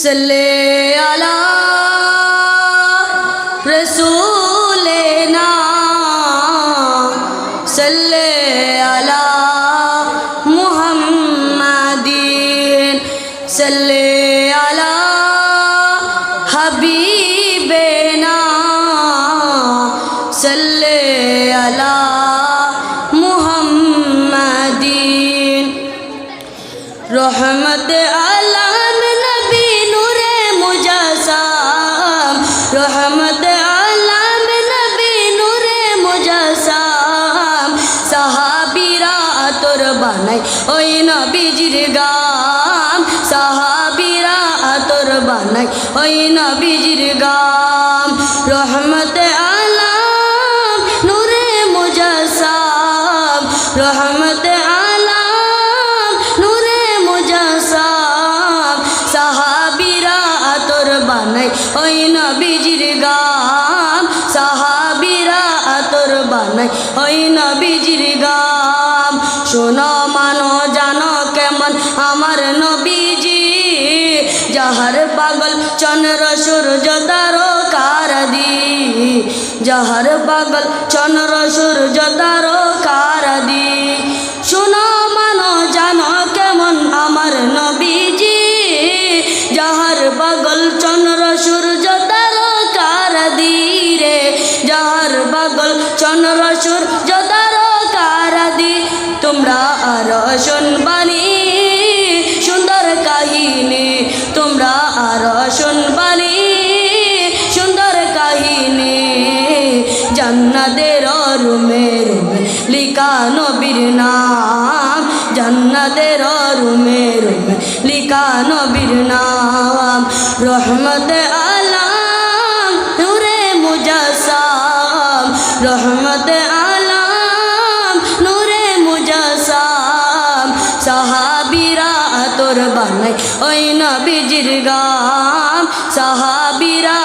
सल्ले अला रसूलना सल्ले अला मुहम्मदीन सल्ले अला हबीबना सल्ले अला मुहम्मदीन रहमत अला সাহাবিরা তোর বানাই। ওই নবীজির গাম সাহাবিরা তোর বানাই। ওই নবীজির গাম রহমত আলম, নূরে মুজাসাম। রহমত আলম, নূরে মুজাসাম। সাহাবিরা তোর বানাই। ওই নবীজির গাম সাহাবিরা তোর বানাই। ওই নবীজির গাম শোনো মানো, জানো কেমন? আমার নবীজি যাহার পাগল চন্দ্র, সূর্য দারো কারদি যাহার পাগল চন্দ্র, সূর্য দারো কারদি শোনো মানো, জানো কেমন? আমার নবীজি যাহার পাগল চন্দ্র, সূর্য দারো কারদি রে। যাহার পাগল চন্দ্র, সূর্য দারো কারদি আর শুনবানি সুন্দর কাহিনী, জান্নাতের রুমে রুমে লিখা নবীর নাম, জান্নাতের রুমে রুমে লিখা নবীর নাম, রহমত আলাম, নূরে মুজাসাম, রহমত আলাম, নূরে মুজাসাম তোর বানাই। ওই নবীজির গাম সাহাবিরা